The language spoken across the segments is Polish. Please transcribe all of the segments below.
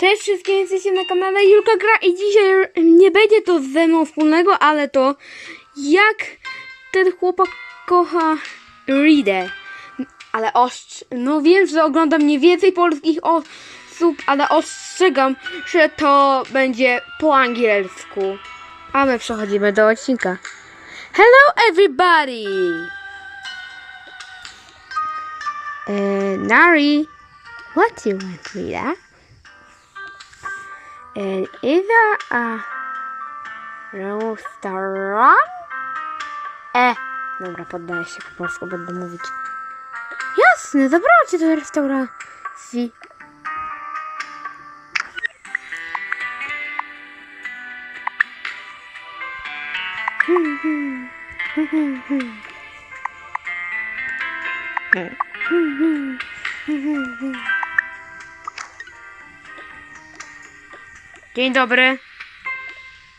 Cześć wszystkim, jesteście na kanale Julka Gra i dzisiaj nie będzie to ze mną wspólnego, ale to jak ten chłopak kocha Ridę. Ale ostrz... no wiem, że ogląda mnie więcej polskich osób, ale ostrzegam, że to będzie po angielsku. A my przechodzimy do odcinka. Hello everybody! Uh, Nari, what do you want, Rita? And is there a restaurant? E, dobra, poddaję się po polsku, będę mówić. Jasne, zabrałam cię do restauracji. Hmm, Dzień dobry.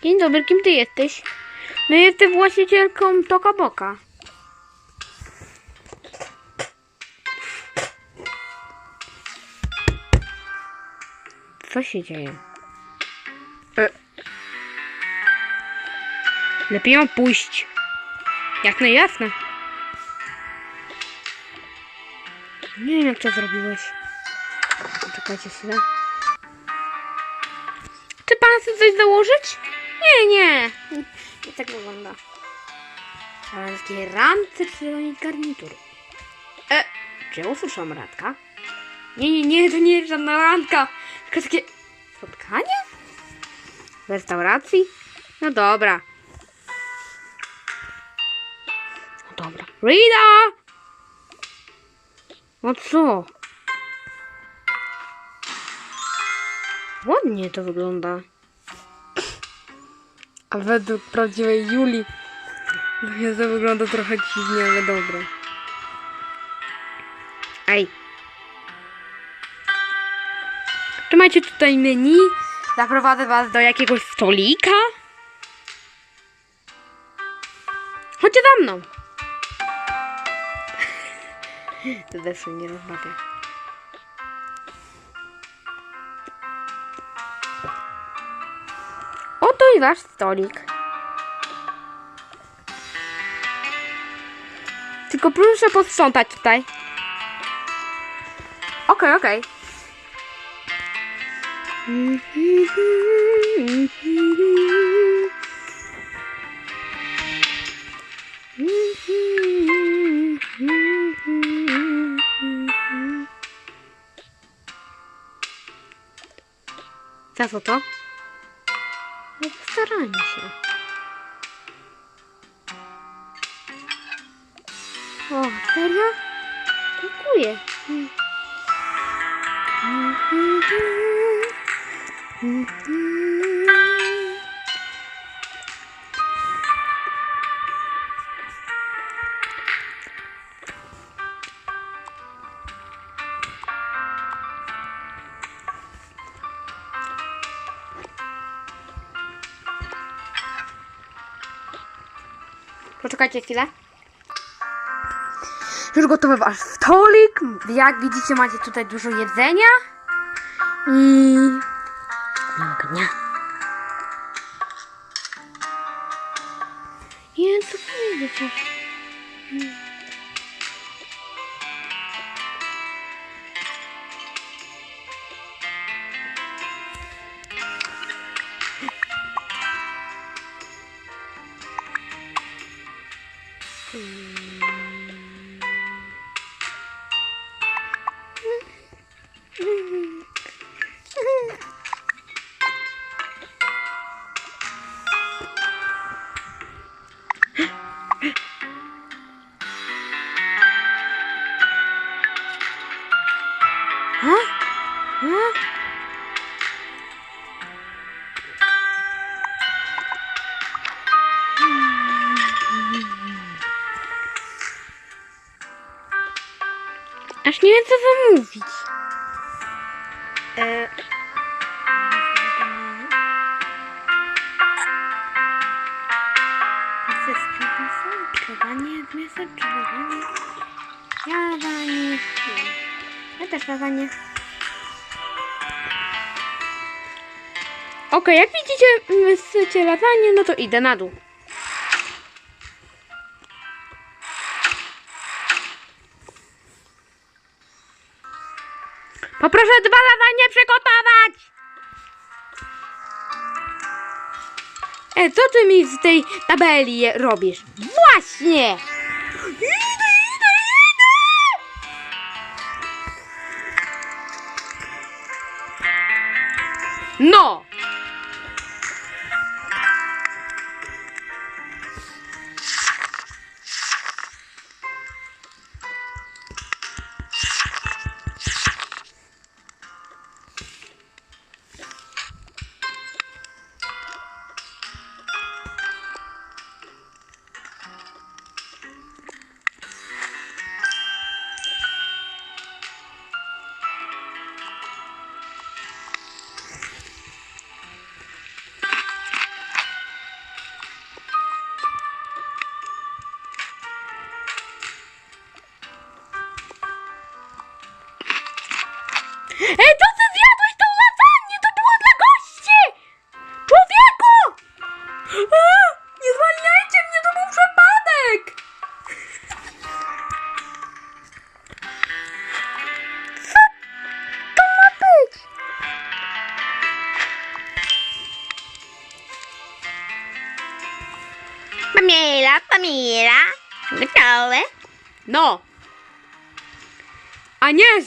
Dzień dobry, kim ty jesteś? No jestem właścicielką Toka Boka. Co się dzieje? E. Lepiej ją pójść. Jasne, jasne. Nie wiem jak to zrobiłeś. Czekajcie chwilę. Pan chce coś założyć? Nie, nie. Nie tak wygląda. Ale takie randce czy garnitur. E, czy ja usłyszałam randka? Nie, nie, nie, to nie jest żadna randka. Tylko takie spotkanie? W restauracji? No dobra. No dobra. Rita! No co? Ładnie to wygląda. A według prawdziwej Julii no to wygląda trochę dziwnie, ale dobra. Ej. Czy macie tutaj menu? Zaprowadzę was do jakiegoś stolika? Chodźcie za mną. Zawsze nie rozmawia. I wasz stolik. Tylko proszę posprzątać tutaj. Okej, okej. Za co to? Postarajmy się. O, serio? Dziękuję. Poczekajcie chwilę. Już gotowy wasz stolik. Jak widzicie, macie tutaj dużo jedzenia. I... Miłego dnia. Nie, co Aż nie wiem co zamówić. E... Pizza z kiełbasą, czegowanie z mięsem, czegowanie. Lasagne. Ja też lasagne. Okej, jak widzicie, wy chcecie latanie, no to idę na dół. Poproszę dwa latanie przygotować! E, co ty mi z tej tabeli robisz? Właśnie! Idę, idę, idę! No!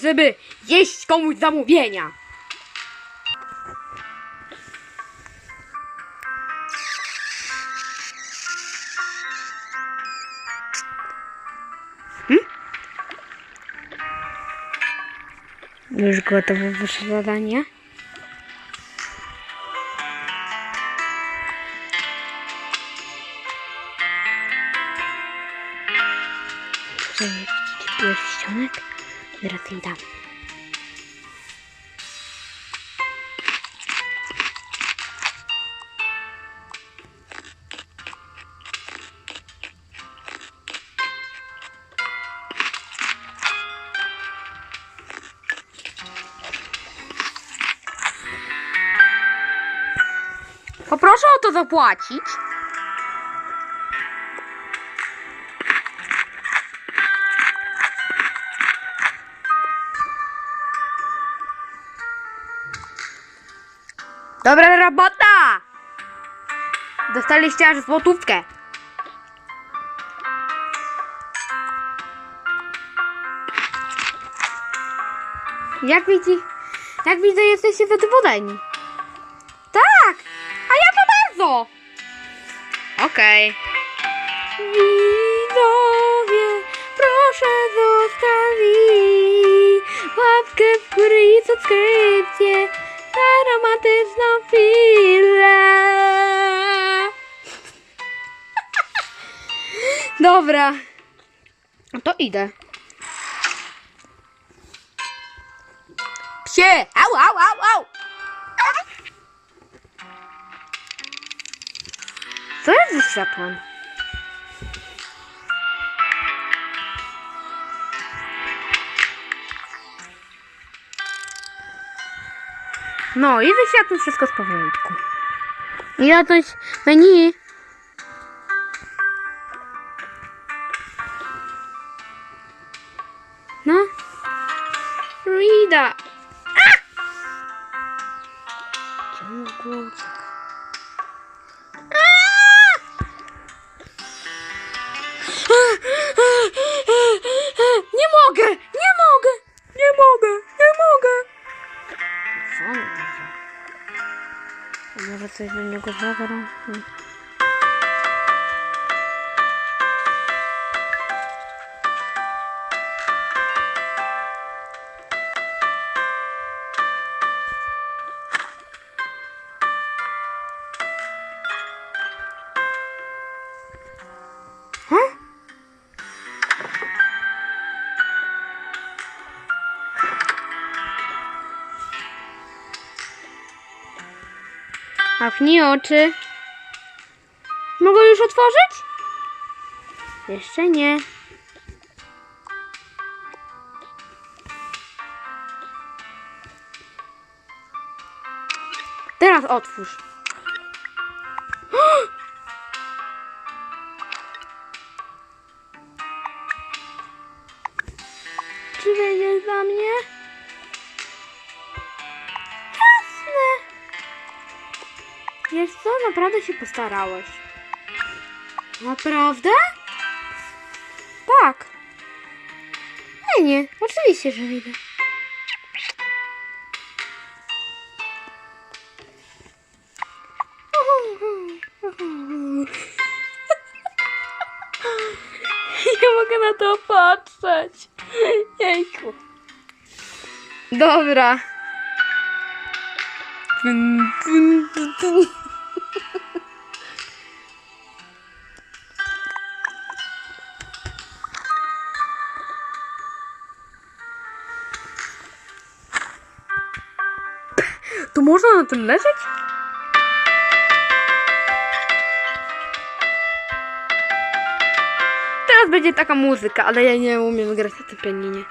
Żeby jeść komuś zamówienia. Już gotowe wasze zadanie? Dam. Poproszę o to zapłacić. Dobra robota! Dostaliście aż złotówkę. Jak widzi, jak widzę, jesteście zadowoleni. Tak! A ja to bardzo! Okej. Widzowie, proszę zostawić łapkę w górę i subskrypcję na romantyczną chwilę. Dobra. To idę. Psie! Au, au, au, au! Co jest ze światłem? No i ze światłem wszystko w porządku. Ja coś menu. No. Rida. Ciągło ucieka. Nie mogę! Nie mogę! A Może coś do niego Machnij oczy. Mogę już otworzyć? Jeszcze nie. Teraz otwórz. Czy wejdziesz za mnie? Naprawdę się postarałeś. Naprawdę? Tak. Nie, nie, oczywiście, że widzę. Nie mogę na to patrzeć. Jejku. Dobra. Tun, tun, tun, tun. To można na tym leżeć? Teraz będzie taka muzyka, ale ja nie umiem grać na tym pianinie.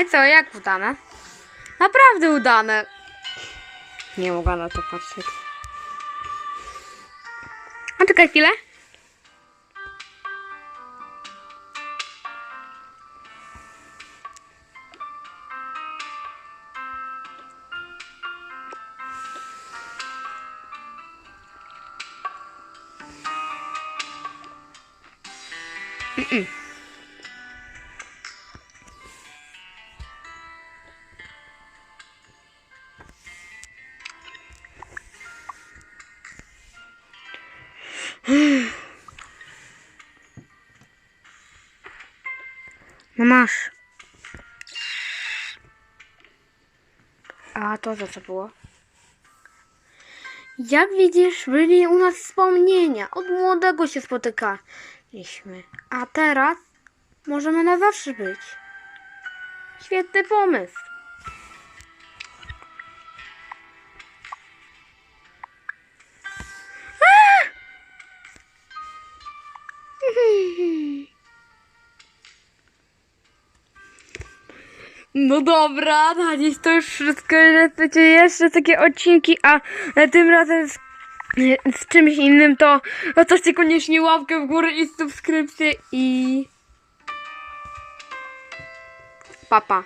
No i co, jak udane? Naprawdę udane. Nie mogę na to patrzeć. A czekaj chwilę. No masz. A to za co było? Jak widzisz, byli u nas wspomnienia. Od młodego się spotykaliśmy. A teraz możemy na zawsze być. Świetny pomysł. No dobra, na dziś to już wszystko. Chcecie jeszcze takie odcinki, a tym razem z, z czymś innym, to zostawcie koniecznie łapkę w górę i subskrypcję i... Papa.